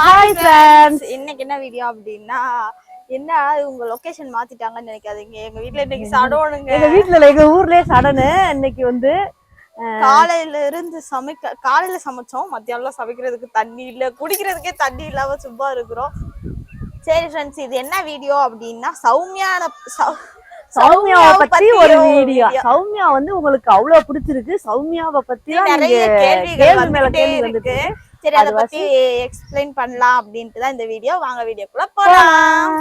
Hi friends இன்னைக்கு என்ன video அப்படின்னா என்ன உங்க லொகேஷன் மாத்திட்டாங்கன்னு நினைக்காதீங்க. எங்க வீட்ல இன்னைக்கு சடோனுங்க. எங்க வீட்ல இல்ல எங்க ஊர்லயே சடனு. இன்னைக்கு வந்து காலையில இருந்து சமைக்க காலையில சமைச்சோம். மத்தியானம் சமைக்கிறதுக்கு தண்ணி இல்ல குடிக்கிறதுக்கே தண்ணி இல்லாம சும்மா இருக்கிறோம். சரி ஃப்ரெண்ட்ஸ் இது என்ன வீடியோ அப்படின்னா சௌமியான சௌமியாவை பத்தி ஒரு வீடியோ. சௌமியா வந்து உங்களுக்கு அவ்வளவு பிடிச்சிருக்கு. சௌமியாவை பத்தி நிறைய கேள்வி மேல கேள்வி வந்துட்டு சரி அது பத்தி எக்ஸ்பிளைன் பண்ணலாம் அப்படின்ட்டு தான் இந்த வீடியோ வாங்க வீடியோக்குள்ள போலாம்.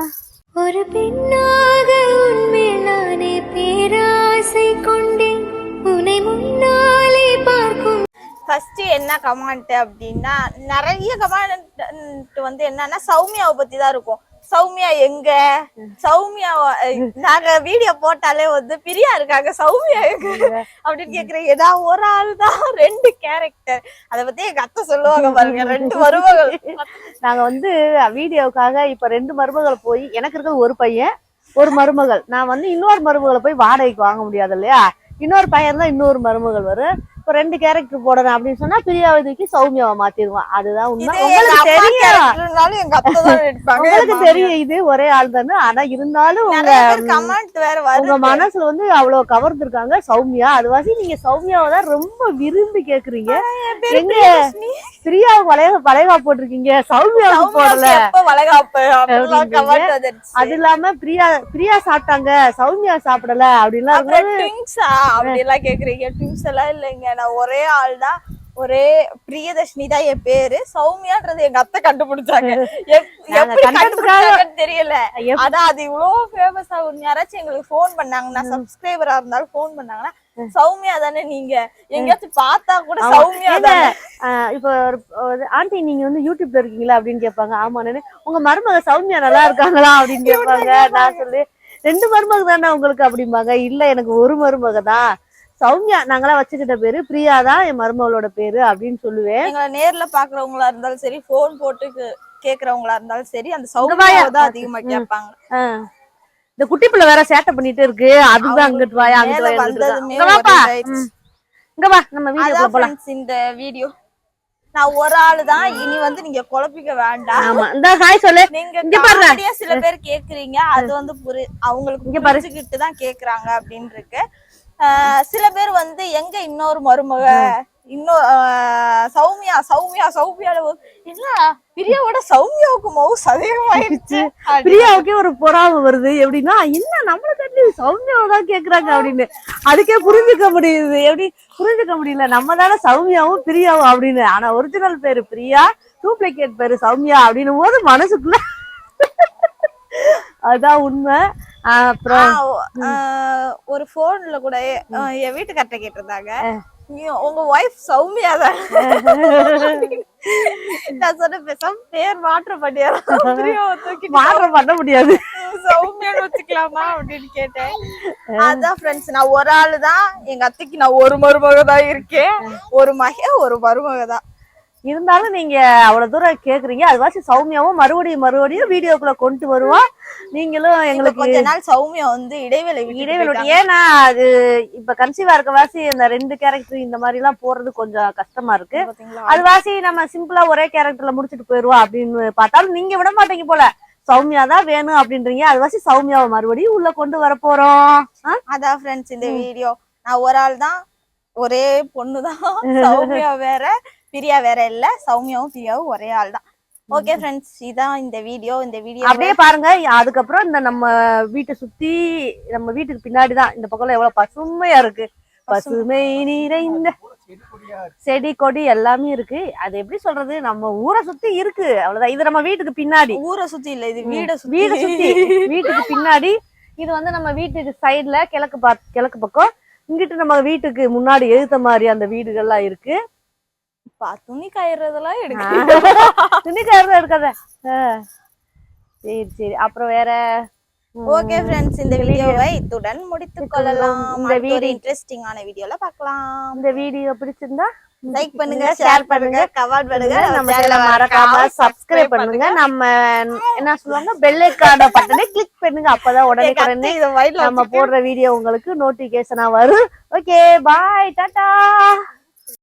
ஒரு பெண்ணாக உன்மேல் நானே பேராசை கொண்டேன். உன்னை முன்னாலே பார்க்கும். ஃபர்ஸ்ட் என்ன கமெண்ட் அப்படின்னா நிறைய கமெண்ட் வந்து என்னன்னா சௌமியாவை பத்தி தான் இருக்கும். சௌமியா எங்க? சௌமியா நாங்க வீடியோ போட்டாலே வந்து பிரியா இருக்காங்க சௌமியா எங்க? அப்படின்னு கேக்குறேன். ஏதாவது ஒரு ஆள் தான் ரெண்டு கேரக்டர் அத பத்தி எங்க அத்தை சொல்லுவாங்க பாருங்க ரெண்டு மருமகள். நாங்க வந்து வீடியோவுக்காக இப்ப ரெண்டு மருமகள் போய் எனக்கு இருக்கிறது ஒரு பையன் ஒரு மருமகள். நான் வந்து இன்னொரு மருமகளை போய் வாடகைக்கு வாங்க முடியாது இல்லையா? இன்னொரு பையன் தான் இன்னொரு மருமகள் வரும். இப்போ ரெண்டு கேரக்டர் போடணும் அப்படின்னு சொன்னா பிரியாவை தூக்கி சௌமியாவை மாத்திடுவான். அதுதான் உண்மை. உங்களுக்கு தெரியும். உங்களுக்கு தெரியும் இது ஒரே ஆள் தானே. ஆனா இருந்தாலும் உங்க கமெண்ட் வேற உங்க மனசுல வந்து அவ்வளவு கவர்ந்துருக்காங்க சௌமியா. அதுவாசி நீங்க சௌமியாவை தான் ரொம்ப விரும்பி கேக்குறீங்க. எங்க பிரியாவுக்கு வளைய வளைகா போட்டிருக்கீங்க. சௌமியாவுக்கு போடல. வளகாப்பு? அப்படிலாம் அது இல்லாம பிரியா பிரியா சாப்பிட்டாங்க. சௌமியா சாப்பிடல அப்படின்லாம் அப்புறம் இருக்கும்போது ட்விங்ஸா அப்படி எல்லாம் கேக்குறீங்க. ட்விங்ஸ் எல்லாம் இல்லைங்க. நான் ஒரே ஆள் தான் ஒரே பிரியதர்ஷினி தான் என் பேரு. சௌமியான்றது எங்க அத்தை கண்டுபிடிச்சாங்க. எப்படி கண்டுபிடிச்சாங்கன்னு தெரியல. ஆனா அது இவ்வளவு ஃபேமஸ் ஆகும் யாராச்சும் எங்களுக்கு ஃபோன் பண்ணாங்கன்னா சப்ஸ்கிரைபரா இருந்தாலும் ஃபோன் பண்ணாங்கன்னா சௌமியா தானே நீங்க. எங்கேயாச்சும் பார்த்தா கூட. சௌமியா தானே. இப்ப ஒரு- ஆண்டி நீங்க வந்து யூடியூப்ல இருக்கீங்களா அப்படின்னு கேட்பாங்க. ஆமா நானு. உங்க மருமக சௌமியா நல்லா இருக்காங்களா அப்படின்னு கேட்பாங்க. நான் சொல்லி ரெண்டு மருமக தானே உங்களுக்கு? அப்படிம்பாங்க. இல்ல எனக்கு ஒரு மருமக தான் சௌமியா நாங்களாம் வச்சுக்கிட்ட பேரு பிரியா தான் என் மருமகளோட பேரு அப்படின்னு சொல்லுவேன். எங்களை நேர்ல பாக்குறவங்களா இருந்தாலும் சரி ஃபோன் போட்டு கேக்குறவங்களா இருந்தாலும் சரி அந்த வாயா. சௌமியாவை தான் அதிகமா கேட்பாங்க. இந்த குட்டி பிள்ளை வேற சேட்டை பண்ணிட்டு இருக்கு. அதுதான் அங்கிட்டு வாயா அங்கிட்டு இங்க வா நம்ம அதான் போலாம். இந்த வீடியோ. நான் ஒரு ஆளு தான் இனி வந்து நீங்க குழப்பிக்க வேண்டாம். ஆமா. இந்த ஹாய் சொல்லு. நீங்க இங்க பாருங்க. சில பேர் கேக்குறீங்க அது வந்து புரி அவங்களுக்கு இங்க பாரு. புரிஞ்சுக்கிட்டு தான் கேக்குறாங்க அப்படின்னு இருக்கு. சில பேர் வந்து எங்க இன்னொரு மருமக இன்னொரு ஆஹ் சௌமியா சௌமியா சௌமியா இல்ல பிரியாவோட சௌமியாவுக்கு மவுஸ் அதிகமாயிருச்சு அப்படின்னு. பிரியாவுக்கே ஒரு பொறாம வருது. எப்படின்னா என்ன நம்மள கட்டி சௌமியாவை தான் கேக்குறாங்க அப்படின்னு. அதுக்கே புரிஞ்சுக்க முடியுது. எப்படி? புரிஞ்சுக்க முடியல. நம்ம தானே சௌமியாவும் பிரியாவும் அப்படின்னு. ஆனா ஒரிஜினல் பேரு பிரியா டூப்ளிகேட் பேரு சௌமியா அப்படின்னும் போது மனசுக்குள்ள அதான் உண்மை. அப்புறம் ஒரு போன்ல கூட என் வீட்டுக்கார்ட்ட கேட்டிருந்தாங்க. உங்க ஒய்ஃப் சௌமியா தான் நான் சொன்ன பேசாம பேர் மாற்றம் பண்ணிடலாம் மாற்றம் பண்ண முடியாது. சௌமியான்னு வச்சுக்கலாமா அப்படின்னு கேட்டேன். அதான் ஃப்ரெண்ட்ஸ் நான் ஒரு ஆளு தான் எங்க அத்தைக்கு நான் ஒரு மருமக தான் இருக்கேன் ஒரு மக ஒரு மருமக தான் இருந்தாலும் நீங்க அவ்வளவு தூரம் கேக்குறீங்க. அதுவாச்சும் சௌமியாவும் மறுபடியும் மறுபடியும் வீடியோக்குள்ள கொண்டு வருவோம் நீங்களும் எங்களுக்கு கொஞ்ச நாள் சௌமியா வந்து இடைவேளை இடைவெளி. ஏன்னா அது இப்ப கன்சீவா இருக்க வாசி இந்த ரெண்டு கேரக்டர் இந்த மாதிரி எல்லாம் போறது கொஞ்சம் கஷ்டமா இருக்கு? அது வாசி நம்ம சிம்பிளா ஒரே கேரக்டர்ல முடிச்சிட்டு போயிருவோம் அப்படின்னு பார்த்தாலும் நீங்க விட மாட்டீங்க போல. சௌமியா தான் வேணும் அப்படின்றீங்க. அது வாசி சௌமியாவை மறுபடியும் உள்ள கொண்டு வர போறோம்? அதான் ஃப்ரெண்ட்ஸ் இந்த வீடியோ. நான் ஒரு ஆள் தான் ஒரே பொண்ணு தான் சௌமியா வேற. பிரியா வேற இல்ல சௌமியாவும் பிரியாவும் ஒரே ஆள் தான். ஓகே ஃப்ரெண்ட்ஸ் இதான் இந்த வீடியோ இந்த வீடியோ அப்படியே பாருங்க அதுக்கப்புறம் இந்த நம்ம வீட்டை சுத்தி நம்ம வீட்டுக்கு பின்னாடி தான் இந்த பக்கம் எவ்வளவு பசுமையா இருக்கு. பசுமை. நிறைந்த செடி கொடி எல்லாமே இருக்கு. அது எப்படி சொல்றது? நம்ம ஊரை சுத்தி இருக்கு. அவ்வளவுதான். இது நம்ம வீட்டுக்கு பின்னாடி. ஊரை சுத்தி இல்ல இது வீட வீடு சுத்தி. வீட்டுக்கு பின்னாடி. இது வந்து நம்ம வீட்டுக்கு சைடுல கிழக்கு பா கிழக்கு பக்கம். இங்கிட்டு நம்ம வீட்டுக்கு முன்னாடி எழுத்த மாதிரி அந்த வீடுகள்லாம் இருக்கு. துணி காயறதெல்லாம் எடுக்க துணிக்காரதான் இருக்காத ஆ. சரி சரி. அப்புறம் வேற? ஓகே ஃப்ரெண்ட்ஸ் இந்த வீடியோவை இத்துடன் முடித்துக் கொள்ளலாம் இந்த வீடியோ இன்ட்ரெஸ்டிங்கான வீடியோல பார்க்கலாம். இந்த வீடியோ பிடிச்சிருந்தா லைக் பண்ணுங்க ஷேர் பண்ணுங்க கமெண்ட் பண்ணுங்க. நம்ம சேனலை மறக்காம சப்ஸ்கிரைப் பண்ணுங்க. நம்ம என்ன சொல்லுவாங்க? பெல் ஐக்கான பட்டனை கிளிக் பண்ணுங்க. அப்பதான் உடனே உடனே நம்ம போடுற வீடியோ உங்களுக்கு நோட்டிபிகேஷனா வரும். Okay bye Tata